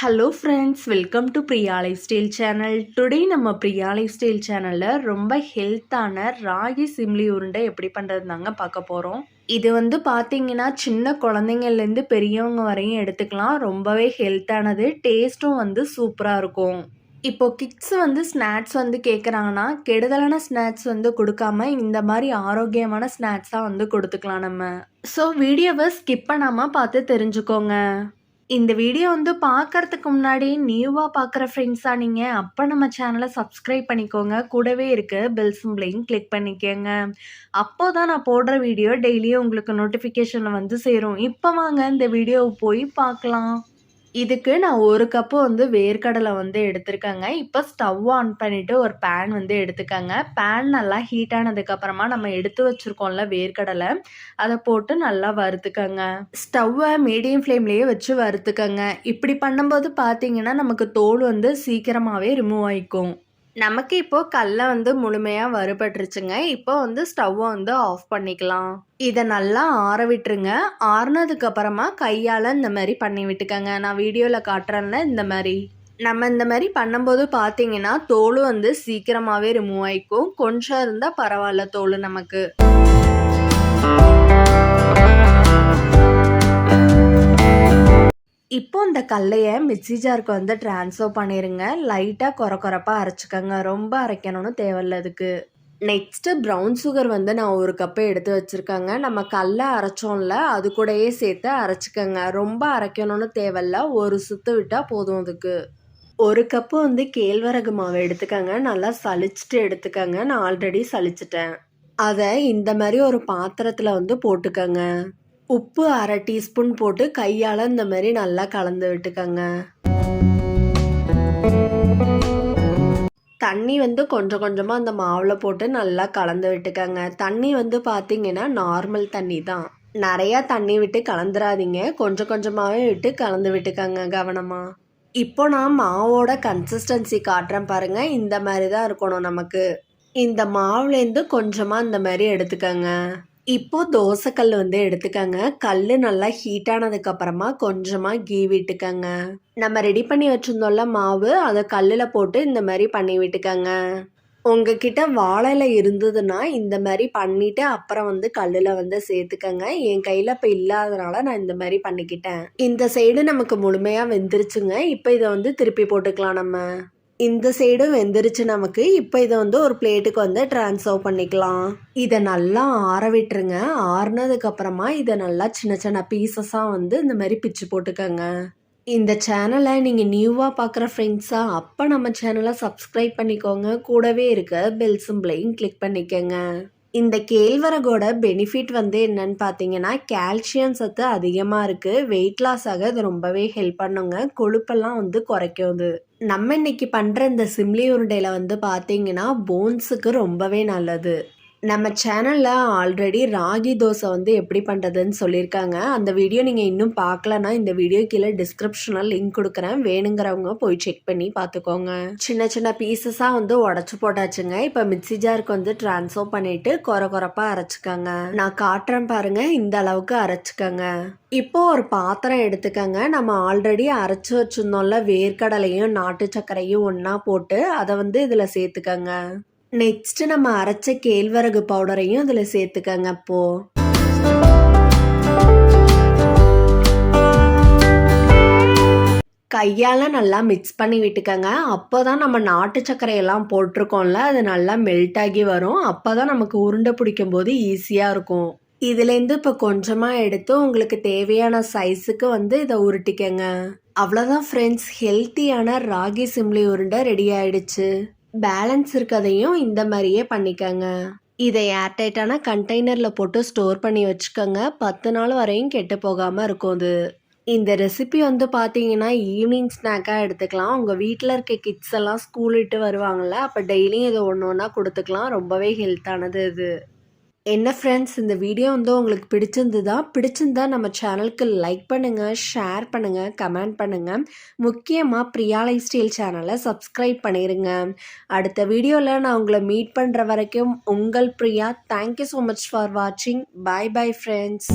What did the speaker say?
Hello friends welcome to Priya life style channel today நம்ம Priya life style சேனலில் ரொம்ப ஹெல்த்தான ராகி சிம்லி உருண்டை எப்படி பண்ணுறது தாங்க பார்க்க போகிறோம் இது வந்து பார்த்தீங்கன்னா சின்ன குழந்தைங்கள்லேருந்து பெரியவங்க வரையும் எடுத்துக்கலாம். ரொம்பவே ஹெல்த்தானது டேஸ்ட்டும் வந்து சூப்பராக இருக்கும். இப்போ கிட்ஸ் வந்து ஸ்நாக்ஸ் வந்து கேட்குறாங்கன்னா கெடுதலான ஸ்நாக்ஸ் வந்து கொடுக்காம இந்த மாதிரி ஆரோக்கியமான ஸ்நாக்ஸாக வந்து கொடுத்துக்கலாம் நம்ம. ஸோ வீடியோவை ஸ்கிப் பண்ணாமல் பார்த்து தெரிஞ்சுக்கோங்க. இந்த வீடியோ வந்து பார்க்கறதுக்கு முன்னாடி நியூவாக பார்க்குற ஃப்ரெண்ட்ஸாக நீங்கள் அப்போ நம்ம சேனலை சப்ஸ்கிரைப் பண்ணிக்கோங்க. கூடவே இருக்க பெல் சிம்பிளையும் கிளிக் பண்ணிக்கோங்க. அப்போ தான் நான் போடுற வீடியோ டெய்லியும் உங்களுக்கு நோட்டிஃபிகேஷனில் வந்து சேரும். இப்போ வாங்க இந்த வீடியோவை போய் பார்க்கலாம். இதுக்கு நான் ஒரு கப்பு வந்து வேர்க்கடலை வந்து எடுத்திருக்கேங்க. இப்போ ஸ்டவ் ஆன் பண்ணிவிட்டு ஒரு பேன் வந்து எடுத்துக்கோங்க. பேன் நல்லா ஹீட் ஆனதுக்கப்புறமா நம்ம எடுத்து வச்சுருக்கோம்ல வேர்க்கடலை அதை போட்டு நல்லா வறுத்துக்கோங்க. ஸ்டவ்வை மீடியம் ஃப்ளேம்லேயே வச்சு வறுத்துக்கோங்க. இப்படி பண்ணும்போது பார்த்தீங்கன்னா நமக்கு தோல் வந்து சீக்கிரமாகவே ரிமூவ் ஆகிக்கும் நமக்கு இப்போது கடல வந்து முழுமையாக வறுபட்டுருச்சுங்க. இப்போ வந்து ஸ்டவ்வை வந்து ஆஃப் பண்ணிக்கலாம். இதை நல்லா ஆற விட்டுருங்க. ஆறுனதுக்கப்புறமா கையால் இந்த மாதிரி பண்ணி விட்டுக்கங்க. நான் வீடியோவில் காட்டுறேன்ல இந்த மாதிரி. நம்ம இந்த மாதிரி பண்ணும்போது பார்த்தீங்கன்னா தோல் வந்து சீக்கிரமாகவே ரிமூவ் ஆகிக்கும் கொஞ்சம் இருந்தால் பரவாயில்ல தோல் நமக்கு. இப்போ இந்த கல்லையை மிக்சி ஜாருக்கு வந்து ட்ரான்ஸ்ஃபர் பண்ணிடுங்க லைட்டாக குறை குறைப்பாக அரைச்சிக்கோங்க. ரொம்ப அரைக்கணும்னு தேவையில்ல அதுக்கு. நெக்ஸ்ட்டு ப்ரௌன் சுகர் வந்து நான் ஒரு கப்பை எடுத்து வச்சுருக்கேங்க. நம்ம கல்லை அரைச்சோம்ல அது கூடயே சேர்த்து அரைச்சிக்கோங்க. ரொம்ப அரைக்கணும்னு தேவையில்ல. ஒரு சுத்து விட்டால் போதும் அதுக்கு. ஒரு கப்பு வந்து கேழ்வரகு மாவு எடுத்துக்கோங்க. நல்லா சளிச்சிட்டு எடுத்துக்கோங்க. நான் ஆல்ரெடி சளிச்சிட்டேன். அதை இந்த மாதிரி ஒரு பாத்திரத்தில் வந்து போட்டுக்கோங்க. உப்பு அரை டீஸ்பூன் போட்டு கையால் இந்த மாதிரி நல்லா கலந்து விட்டுக்கோங்க. தண்ணி வந்து கொஞ்சம் கொஞ்சமாக அந்த மாவில் போட்டு நல்லா கலந்து விட்டுக்கோங்க. தண்ணி வந்து பார்த்தீங்கன்னா நார்மல் தண்ணி தான். நிறையா தண்ணி விட்டு கலந்துடாதீங்க கொஞ்சம் கொஞ்சமாகவே விட்டு கலந்து விட்டுக்கோங்க கவனமாக இப்போ நான் மாவோட கன்சிஸ்டன்சி காட்டுறேன் பாருங்கள் இந்த மாதிரி தான் இருக்கணும் நமக்கு. இந்த மாவுலேருந்து கொஞ்சமாக இந்த மாதிரி எடுத்துக்கோங்க. இப்போது தோசைக்கல் வந்து எடுத்துக்கங்க. கல் நல்லா ஹீட் கொஞ்சமாக கீ விட்டுக்கங்க. நம்ம ரெடி பண்ணி வச்சுருந்தோம்ல மாவு அதை கல்லில் போட்டு இந்த மாதிரி பண்ணி விட்டுக்கங்க. உங்ககிட்ட வாழையில் இருந்ததுன்னா இந்த மாதிரி பண்ணிவிட்டு அப்புறம் வந்து கல்லில் வந்து சேர்த்துக்கங்க. என் கையில் இப்போ இல்லாதனால நான் இந்த மாதிரி பண்ணிக்கிட்டேன். இந்த சைடு நமக்கு முழுமையாக வெந்துருச்சுங்க. இப்போ இதை வந்து திருப்பி போட்டுக்கலாம் நம்ம. இந்த சைடும் வெந்துருச்சு நமக்கு. இப்போ இதை வந்து ஒரு பிளேட்டுக்கு வந்து ட்ரான்ஸ்ஃபர் பண்ணிக்கலாம். இதை நல்லா ஆற விட்டுருங்க. ஆறுனதுக்கப்புறமா இதை நல்லா சின்ன சின்ன பீசஸாக வந்து இந்த மாதிரி பிச்சு போட்டுக்கோங்க. இந்த சேனலை நீங்கள் நியூவாக பார்க்குற ஃப்ரெண்ட்ஸாக அப்போ நம்ம சேனலை சப்ஸ்கிரைப் பண்ணிக்கோங்க. கூடவே இருக்க பெல் சிம்பிளையும் கிளிக் பண்ணிக்கோங்க. இந்த கேழ்வரகோட பெனிஃபிட் வந்து என்னன்னு பார்த்தீங்கன்னா கால்சியம் சத்து அதிகமாக இருக்குது வெயிட் லாஸ் ஆக இது ரொம்பவே ஹெல்ப் பண்ணுங்க. கொழுப்பெல்லாம் வந்து குறைக்கும் அது நம்ம இன்னைக்கு பண்ணுற இந்த சிம்லி உருண்டையில் வந்து பார்த்தீங்கன்னா போன்ஸுக்கு ரொம்பவே நல்லது. நம்ம சேனலில் ஆல்ரெடி ராகி தோசை வந்து எப்படி பண்ணுறதுன்னு சொல்லியிருக்காங்க. அந்த வீடியோ நீங்கள் இன்னும் பார்க்கலன்னா இந்த வீடியோ கீழே டிஸ்கிரிப்ஷனில் லிங்க் கொடுக்குறேன். வேணுங்கிறவங்க போய் செக் பண்ணி பார்த்துக்கோங்க. சின்ன சின்ன பீசஸாக வந்து உடச்சி போட்டாச்சுங்க. இப்போ மிக்சி ஜாருக்கு வந்து ட்ரான்ஸ்ஃபர் பண்ணிவிட்டு குறை குறைப்பாக அரைச்சிக்கோங்க. நான் காட்டுறேன் பாருங்கள் இந்த அளவுக்கு அரைச்சிக்கோங்க. இப்போ ஒரு பாத்திரம் எடுத்துக்கோங்க. நம்ம ஆல்ரெடி அரைச்சி வச்சுருந்தோம்ல வேர்க்கடலையும் நாட்டு சர்க்கரையும் ஒன்றா போட்டு அதை வந்து இதில் சேர்த்துக்கோங்க. நெக்ஸ்ட் நம்ம அரைச்ச கேழ்வரகு பவுடரையும் அதில் சேர்த்துக்கங்க அப்போ. கையால் நல்லா மிக்ஸ் பண்ணி விட்டுக்கங்க. அப்போ தான் நம்ம நாட்டு சர்க்கரையெல்லாம் போட்டிருக்கோம்ல அது நல்லா மெல்ட் ஆகி வரும். அப்போ தான் நமக்கு உருண்டை பிடிக்கும் போது ஈஸியாக இருக்கும். இதுலேருந்து இப்போ கொஞ்சமாக எடுத்து உங்களுக்கு தேவையான சைஸுக்கு வந்து இதை உருட்டிக்கங்க. அவ்வளோதான் ஃப்ரெண்ட்ஸ் ஹெல்த்தியான ராகி சிம்லி உருண்டை ரெடி ஆயிடுச்சு. பேலன்ஸ் இருக்கதையும் இந்த மாதிரியே பண்ணிக்கங்க. இதை ஏர்டைட்டான கண்டெய்னரில் போட்டு ஸ்டோர் பண்ணி வச்சுக்கோங்க. பத்து நாள் வரையும் கெட்டு போகாமல் இருக்கும் அது. இந்த ரெசிபி வந்து பார்த்தீங்கன்னா ஈவினிங் ஸ்நாக்காக எடுத்துக்கலாம். உங்கள் வீட்டில் இருக்க கிட்ஸ் எல்லாம் ஸ்கூல் விட்டு வருவாங்கள்ல அப்போ டெய்லியும் இதை ஒன்று ஒன்றா கொடுத்துக்கலாம். ரொம்பவே ஹெல்த்தானது இது என்ன ஃப்ரெண்ட்ஸ் இந்த வீடியோ வந்து உங்களுக்கு பிடிச்சிருந்ததா? பிடிச்சிருந்தா நம்ம சேனலுக்கு லைக் பண்ணுங்கள் ஷேர் பண்ணுங்கள் கமெண்ட் பண்ணுங்கள் முக்கியமாக பிரியா லைஃப் ஸ்டைல் சேனலை சப்ஸ்கிரைப் பண்ணிடுங்க அடுத்த வீடியோவில் நான் உங்களை மீட் பண்ணுற வரைக்கும் உங்கள் Priya. Thank you so much for வாட்சிங் பாய் பாய் ஃப்ரெண்ட்ஸ்